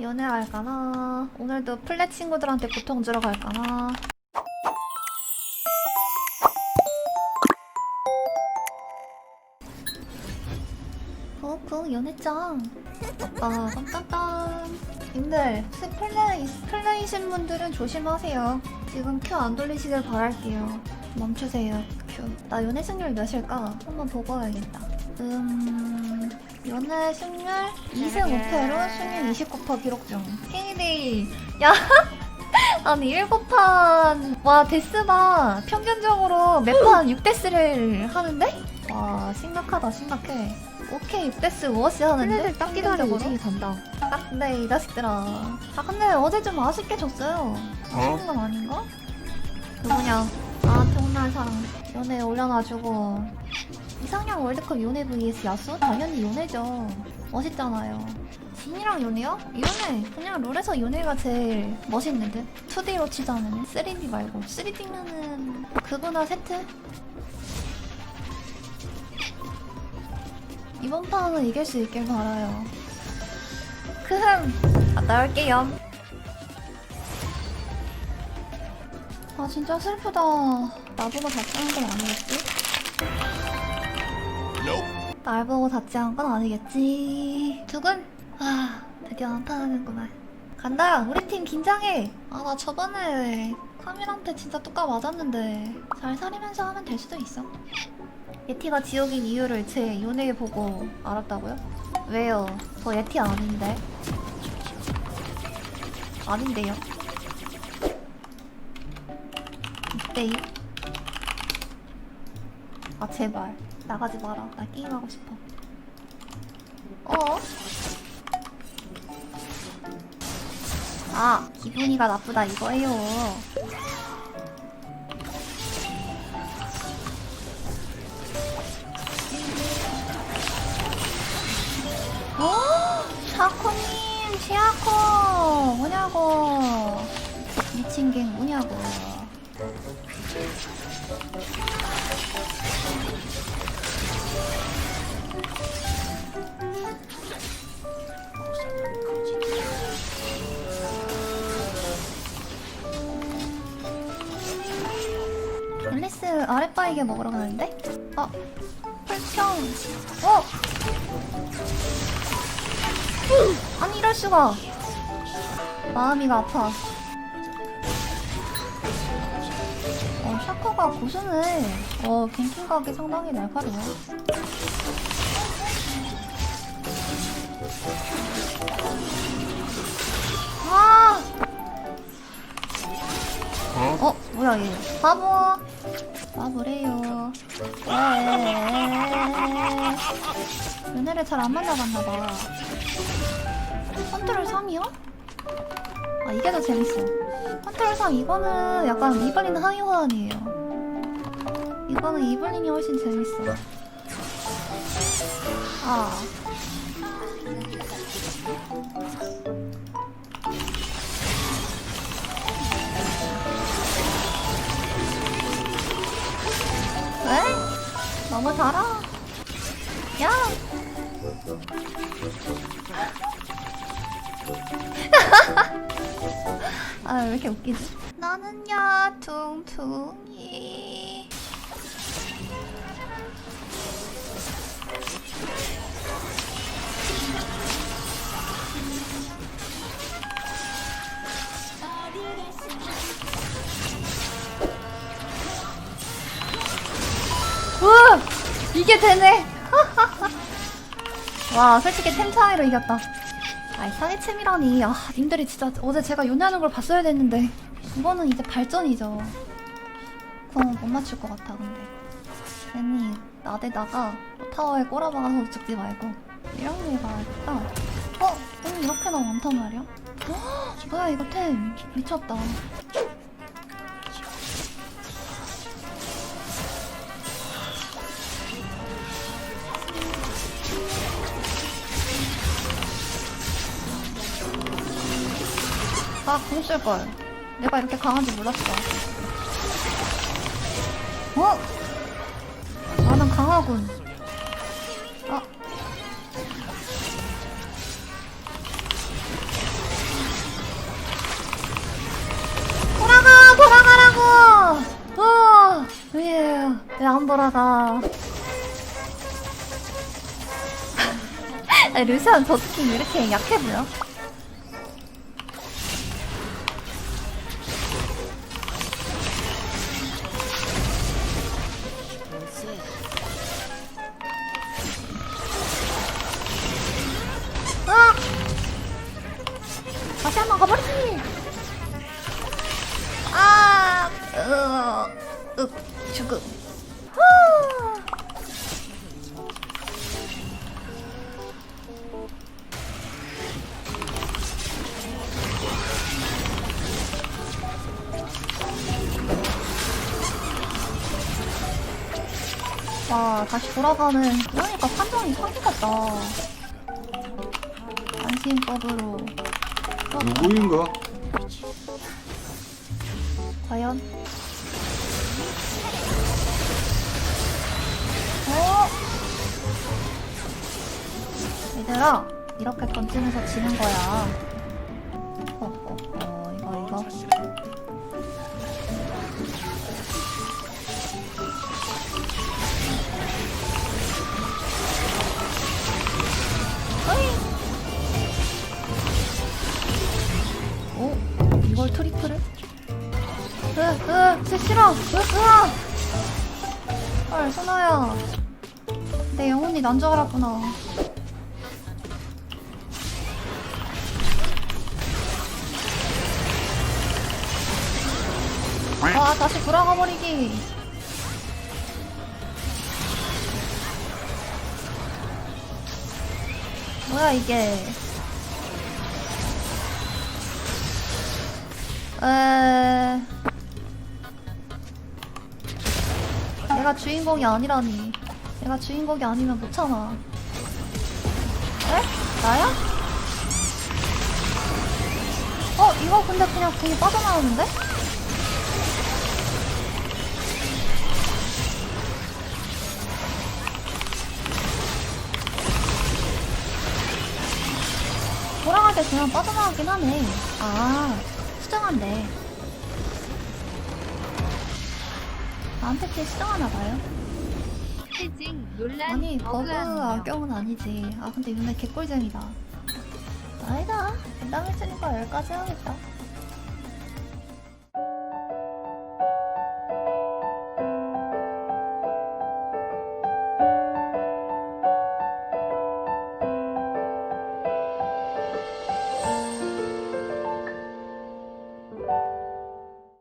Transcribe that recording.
연애할까나? 오늘도 플랫 친구들한테 고통 주러 갈까나? 그 연애짱. 오빠 깜깜깜. 님들 플레이 플레이신 분들은 조심하세요. 지금 큐 안 돌리시길 바랄게요. 멈추세요 큐. 나 연애 승률 몇일까? 한번 보고 와야겠다. 음 연애 승률 2승 5패로 승률 29% 기록 중. 케이데이 야. 아니 7판 와 데스가 평균적으로 매판 6데스를 하는데? 와 심각하다 심각해 오케이 6데스 무엇이 하는데? 플레이를 딱 기다려 평균적으로? 오지 간다. 딱 근데 이 자식들아 아 근데 어제 좀 아쉽게 졌어요 아쉬운 건 아닌가? 누구냐 나한테 혼날 사람 연애 올려놔주고 이상형 월드컵 요네 vs 야수? 당연히 요네죠. 멋있잖아요. 진이랑 요네요? 요네. 그냥 롤에서 요네가 제일 멋있는 듯. 2D로 치자면 3D 말고. 3D면은 그거나 세트? 이번 판은 이길 수 있길 바라요. 크흠 갔다 올게요. 아 진짜 슬프다. 나보고 닫지 않은 건 아니겠지? 날 보고 않은 건 아니겠지. 두근? 아 드디어 한판하는구만. 간다 우리 팀 긴장해. 아 나 저번에 카밀한테 진짜 뚜까 맞았는데 잘 살이면서 하면 될 수도 있어. 예티가 지옥인 이유를 제 요네 보고 알았다고요? 왜요? 저 예티 아닌데. 아닌데요? 6대2? 아 제발 나가지 마라. 나 게임하고 싶어. 어? 아 기분이가 나쁘다 이거예요. 어? 샤코님 시아코! 뭐냐고? 미친 게 뭐냐고 앨리스 아랫바이게 먹으러 가는데? 어? 펄평 어? 아니 이럴 수가 마음이가 아파 어 샤코가 고수네 어 갱킹 각이 상당히 날카로워 아! 어? 뭐야 얘 바보 왜? 연애를 잘 안 만나봤나봐. 컨트롤 3이요? 아 이게 더 재밌어. 컨트롤 3 이거는 약간 이블린 하위 호환이에요. 이거는 이블린이 훨씬 재밌어. 아 너무 달아 야. 아, 왜 이렇게 웃기지? 나는야, 퉁퉁 이게 되네! 와, 솔직히 템 차이로 이겼다. 아, 사기챔이라니. 아, 님들이 진짜 어제 제가 연애하는 걸 봤어야 됐는데. 이거는 이제 발전이죠. 그건 못 맞출 것 같아, 근데. 괜히 나대다가 타워에 꼬라박아서 죽지 말고. 이런 게 나겠다. 어? 오늘 이렇게 나 많단 말이야? 헉, 뭐야, 이거 템. 미쳤다. 아, 공쓸걸. 내가 이렇게 강한 줄 몰랐어. 어? 아, 나는 강하군. 아. 돌아가! 돌아가라고! 어! 예. 왜안 돌아가? 아, 루시안 저 스킨 이렇게 약해 보여? 아, 으, 으, 죽음. 후. 와, 다시 돌아가는, 그러니까 판정이 사기 같다. 안심법으로. 누구인가? 과연? 어? 얘들아, 이렇게 던지면서 지는 거야. 으, 으, 쟤 싫어. 으, 으아. 헐, 소나야. 내 영혼이 난 줄 알았구나. 와, 다시 돌아가 버리기. 뭐야, 이게. 에... 내가 주인공이 아니라니. 내가 주인공이 아니면 못 참아. 에? 나야? 어, 이거 근데 그냥 궁이 빠져나오는데? 돌아갈 때 그냥 빠져나오긴 하네. 아, 수정한대. 나한테 티 수정하나 봐요. 논란 아니 버그. 악경은 아니지 아 근데 근데 개꿀잼이다 아니다 담당 했으니까 여기까지 해야겠다